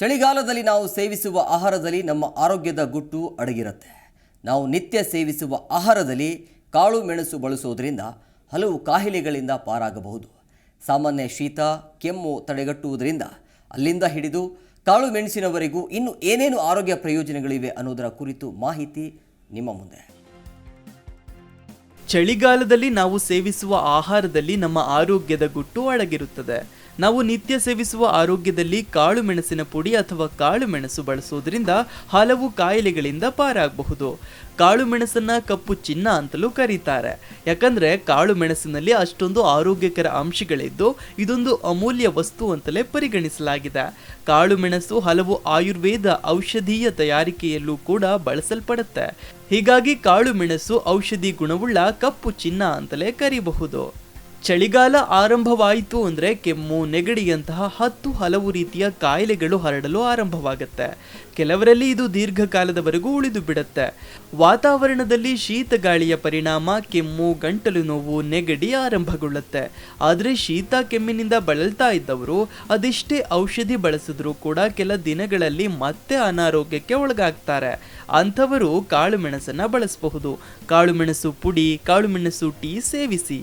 ಚಳಿಗಾಲದಲ್ಲಿ ನಾವು ಸೇವಿಸುವ ಆಹಾರದಲ್ಲಿ ನಮ್ಮ ಆರೋಗ್ಯದ ಗುಟ್ಟು ಅಡಗಿರುತ್ತೆ. ನಾವು ನಿತ್ಯ ಸೇವಿಸುವ ಆಹಾರದಲ್ಲಿ ಕಾಳು ಮೆಣಸು ಬಳಸುವುದರಿಂದ ಹಲವು ಕಾಯಿಲೆಗಳಿಂದ ಪಾರಾಗಬಹುದು. ಸಾಮಾನ್ಯ ಶೀತ, ಕೆಮ್ಮು ತಡೆಗಟ್ಟುವುದರಿಂದ ಅಲ್ಲಿಂದ ಹಿಡಿದು ಕಾಳು ಮೆಣಸಿನವರೆಗೂ ಇನ್ನು ಏನೇನು ಆರೋಗ್ಯ ಪ್ರಯೋಜನಗಳಿವೆ ಅನ್ನೋದರ ಕುರಿತು ಮಾಹಿತಿ ನಿಮ್ಮ ಮುಂದೆ. ಚಳಿಗಾಲದಲ್ಲಿ ನಾವು ಸೇವಿಸುವ ಆಹಾರದಲ್ಲಿ ನಮ್ಮ ಆರೋಗ್ಯದ ಗುಟ್ಟು ಅಡಗಿರುತ್ತದೆ. ನಾವು ನಿತ್ಯ ಸೇವಿಸುವ ಆರೋಗ್ಯದಲ್ಲಿ ಕಾಳು ಮೆಣಸಿನ ಪುಡಿ ಅಥವಾ ಕಾಳು ಮೆಣಸು ಬಳಸೋದ್ರಿಂದ ಹಲವು ಕಾಯಿಲೆಗಳಿಂದ ಪಾರಾಗಬಹುದು. ಕಾಳು ಮೆಣಸನ್ನ ಕಪ್ಪು ಚಿನ್ನ ಅಂತಲೂ ಕರೀತಾರೆ. ಯಾಕಂದ್ರೆ ಕಾಳು ಮೆಣಸಿನಲ್ಲಿ ಅಷ್ಟೊಂದು ಆರೋಗ್ಯಕರ ಅಂಶಗಳಿದ್ದು ಇದೊಂದು ಅಮೂಲ್ಯ ವಸ್ತು ಅಂತಲೇ ಪರಿಗಣಿಸಲಾಗಿದೆ. ಕಾಳು ಮೆಣಸು ಹಲವು ಆಯುರ್ವೇದ ಔಷಧೀಯ ತಯಾರಿಕೆಯಲ್ಲೂ ಕೂಡ ಬಳಸಲ್ಪಡುತ್ತೆ. ಹೀಗಾಗಿ ಕಾಳು ಮೆಣಸು ಔಷಧಿ ಗುಣವುಳ್ಳ ಕಪ್ಪು ಚಿನ್ನ ಅಂತಲೇ ಕರೀಬಹುದು. ಚಳಿಗಾಲ ಆರಂಭವಾಯಿತು ಅಂದರೆ ಕೆಮ್ಮು, ನೆಗಡಿಯಂತಹ ಹತ್ತು ಹಲವು ರೀತಿಯ ಕಾಯಿಲೆಗಳು ಹರಡಲು ಆರಂಭವಾಗುತ್ತೆ. ಕೆಲವರಲ್ಲಿ ಇದು ದೀರ್ಘಕಾಲದವರೆಗೂ ಉಳಿದು ಬಿಡುತ್ತೆ. ವಾತಾವರಣದಲ್ಲಿ ಶೀತ ಗಾಳಿಯ ಪರಿಣಾಮ, ಕೆಮ್ಮು, ಗಂಟಲು ನೋವು, ನೆಗಡಿ ಆರಂಭಗೊಳ್ಳುತ್ತೆ. ಆದರೆ ಶೀತ ಕೆಮ್ಮಿನಿಂದ ಬಳಲ್ತಾ ಇದ್ದವರು ಅದೆಷ್ಟೇ ಔಷಧಿ ಬಳಸಿದ್ರೂ ಕೂಡ ಕೆಲ ದಿನಗಳಲ್ಲಿ ಮತ್ತೆ ಅನಾರೋಗ್ಯಕ್ಕೆ ಒಳಗಾಗ್ತಾರೆ. ಅಂಥವರು ಕಾಳುಮೆಣಸನ್ನು ಬಳಸಬಹುದು. ಕಾಳುಮೆಣಸು ಪುಡಿ ಕಾಳುಮೆಣಸು ಟೀ ಸೇವಿಸಿ.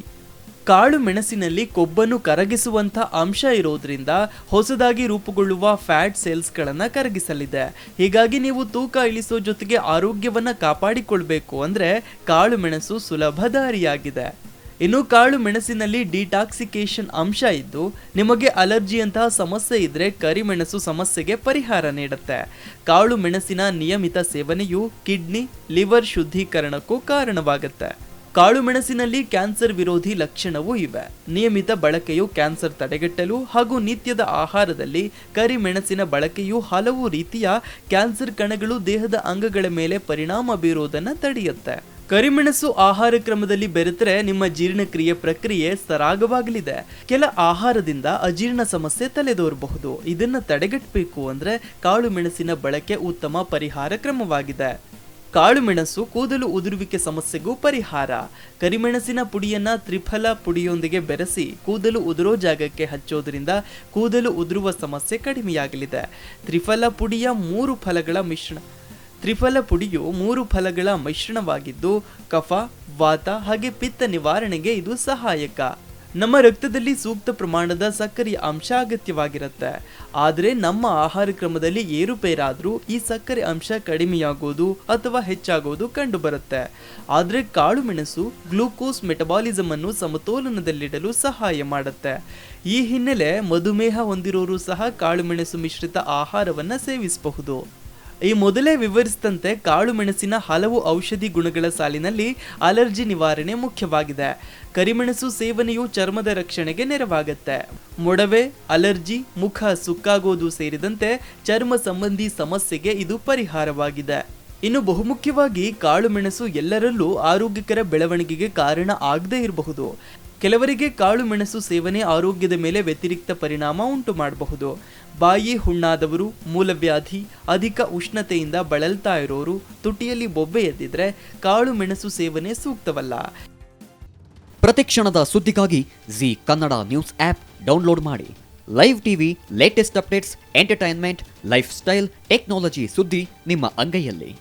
ಕಾಳು ಮೆಣಸಿನಲ್ಲಿ ಕೊಬ್ಬನ್ನು ಕರಗಿಸುವಂಥ ಅಂಶ ಇರೋದ್ರಿಂದ ಹೊಸದಾಗಿ ರೂಪುಗೊಳ್ಳುವ ಫ್ಯಾಟ್ ಸೆಲ್ಸ್ಗಳನ್ನು ಕರಗಿಸಲಿದೆ. ಹೀಗಾಗಿ ನೀವು ತೂಕ ಇಳಿಸೋ ಜೊತೆಗೆ ಆರೋಗ್ಯವನ್ನ ಕಾಪಾಡಿಕೊಳ್ಬೇಕು ಅಂದ್ರೆ ಕಾಳು ಮೆಣಸು ಸುಲಭ ದಾರಿಯಾಗಿದೆ ಇನ್ನು ಕಾಳು ಮೆಣಸಿನಲ್ಲಿ ಡಿಟಾಕ್ಸಿಕೇಶನ್ ಅಂಶ ಇದ್ದು ನಿಮಗೆ ಅಲರ್ಜಿಯಂತಹ ಸಮಸ್ಯೆ ಇದ್ರೆ ಕರಿಮೆಣಸು ಸಮಸ್ಯೆಗೆ ಪರಿಹಾರ ನೀಡುತ್ತೆ. ಕಾಳು ಮೆಣಸಿನ ನಿಯಮಿತ ಸೇವನೆಯು ಕಿಡ್ನಿ, ಲಿವರ್ ಶುದ್ಧೀಕರಣಕ್ಕೂ ಕಾರಣವಾಗುತ್ತೆ. ಕಾಳು ಮೆಣಸಿನಲ್ಲಿ ಕ್ಯಾನ್ಸರ್ ವಿರೋಧಿ ಲಕ್ಷಣವೂ ಇವೆ. ನಿಯಮಿತ ಬಳಕೆಯು ಕ್ಯಾನ್ಸರ್ ತಡೆಗಟ್ಟಲು ಹಾಗೂ ನಿತ್ಯದ ಆಹಾರದಲ್ಲಿ ಕರಿಮೆಣಸಿನ ಬಳಕೆಯು ಹಲವು ರೀತಿಯ ಕ್ಯಾನ್ಸರ್ ಕಣಗಳು ದೇಹದ ಅಂಗಗಳ ಮೇಲೆ ಪರಿಣಾಮ ಬೀರುವುದನ್ನು ತಡೆಯುತ್ತೆ. ಕರಿಮೆಣಸು ಆಹಾರ ಕ್ರಮದಲ್ಲಿ ಬೆರೆತರೆ ನಿಮ್ಮ ಜೀರ್ಣಕ್ರಿಯೆ ಪ್ರಕ್ರಿಯೆ ಸರಾಗವಾಗಲಿದೆ. ಕೆಲ ಆಹಾರದಿಂದ ಅಜೀರ್ಣ ಸಮಸ್ಯೆ ತಲೆದೋರಬಹುದು. ಇದನ್ನು ತಡೆಗಟ್ಟಬೇಕು ಅಂದರೆ ಕಾಳು ಮೆಣಸಿನ ಬಳಕೆ ಉತ್ತಮ ಪರಿಹಾರ ಕ್ರಮವಾಗಿದೆ. ಕಾಳು ಮೆಣಸು ಕೂದಲು ಉದುರುವಿಕೆ ಸಮಸ್ಯೆಗೂ ಪರಿಹಾರ. ಕರಿಮೆಣಸಿನ ಪುಡಿಯನ್ನ ತ್ರಿಫಲ ಪುಡಿಯೊಂದಿಗೆ ಬೆರೆಸಿ ಕೂದಲು ಉದುರೋ ಜಾಗಕ್ಕೆ ಹಚ್ಚೋದ್ರಿಂದ ಕೂದಲು ಉದುರುವ ಸಮಸ್ಯೆ ಕಡಿಮೆಯಾಗಲಿದೆ. ತ್ರಿಫಲ ಪುಡಿಯ ಮೂರು ಫಲಗಳ ಮಿಶ್ರಣ ತ್ರಿಫಲ ಪುಡಿಯು ಮೂರು ಫಲಗಳ ಮಿಶ್ರಣವಾಗಿದ್ದು, ಕಫ, ವಾತ ಹಾಗೆ ಪಿತ್ತ ನಿವಾರಣೆಗೆ ಇದು ಸಹಾಯಕ. ನಮ್ಮ ರಕ್ತದಲ್ಲಿ ಸೂಕ್ತ ಪ್ರಮಾಣದ ಸಕ್ಕರೆಯ ಅಂಶ ಅಗತ್ಯವಾಗಿರುತ್ತೆ. ಆದರೆ ನಮ್ಮ ಆಹಾರ ಕ್ರಮದಲ್ಲಿ ಏರುಪೇರಾದರೂ ಈ ಸಕ್ಕರೆ ಅಂಶ ಕಡಿಮೆಯಾಗೋದು ಅಥವಾ ಹೆಚ್ಚಾಗೋದು ಕಂಡುಬರುತ್ತೆ. ಆದರೆ ಕಾಳು ಮೆಣಸು, ಗ್ಲೂಕೋಸ್ ಮೆಟಬಾಲಿಸಮ್ ಅನ್ನು ಸಮತೋಲನದಲ್ಲಿಡಲು ಸಹಾಯ ಮಾಡುತ್ತೆ. ಈ ಹಿನ್ನೆಲೆ ಮಧುಮೇಹ ಹೊಂದಿರೋರು ಸಹ ಕಾಳುಮೆಣಸು ಮಿಶ್ರಿತ ಆಹಾರವನ್ನು ಸೇವಿಸಬಹುದು. ಈ ಮೊದಲೇ ವಿವರಿಸಿದಂತೆ ಕಾಳು ಮೆಣಸಿನ ಹಲವು ಔಷಧಿ ಗುಣಗಳ ಸಾಲಿನಲ್ಲಿ ಅಲರ್ಜಿ ನಿವಾರಣೆ ಮುಖ್ಯವಾಗಿದೆ. ಕರಿಮೆಣಸು ಸೇವನೆಯು ಚರ್ಮದ ರಕ್ಷಣೆಗೆ ನೆರವಾಗುತ್ತೆ. ಮೊಡವೆ, ಅಲರ್ಜಿ, ಮುಖ ಸುಕ್ಕಾಗೋದು ಸೇರಿದಂತೆ ಚರ್ಮ ಸಂಬಂಧಿ ಸಮಸ್ಯೆಗೆ ಇದು ಪರಿಹಾರವಾಗಿದೆ. ಇನ್ನು ಬಹುಮುಖ್ಯವಾಗಿ ಕಾಳು ಮೆಣಸು ಎಲ್ಲರಲ್ಲೂ ಆರೋಗ್ಯಕರ ಬೆಳವಣಿಗೆಗೆ ಕಾರಣ ಆಗದೇ ಇರಬಹುದು. ಕೆಲವರಿಗೆ ಕಾಳು ಮೆಣಸು ಸೇವನೆ ಆರೋಗ್ಯದ ಮೇಲೆ ವ್ಯತಿರಿಕ್ತ ಪರಿಣಾಮ ಉಂಟು ಮಾಡಬಹುದು ಬಾಯಿ ಹುಣ್ಣಾದವರು, ಮೂಲವ್ಯಾಧಿ, ಅಧಿಕ ಉಷ್ಣತೆಯಿಂದ ಬಳಲ್ತಾ ಇರೋರು, ತುಟಿಯಲ್ಲಿ ಬೊಬ್ಬೆ ಎದ್ದಿದ್ರೆ ಕಾಳು ಮೆಣಸು ಸೇವನೆ ಸೂಕ್ತವಲ್ಲ. ಪ್ರತಿಕ್ಷಣದ ಸುದ್ದಿಗಾಗಿ Zee Kannada news app download ಮಾಡಿ. Live TV latest updates entertainment lifestyle technology ಸುದ್ದಿ ನಿಮ್ಮ ಅಂಗೈಯಲ್ಲಿ.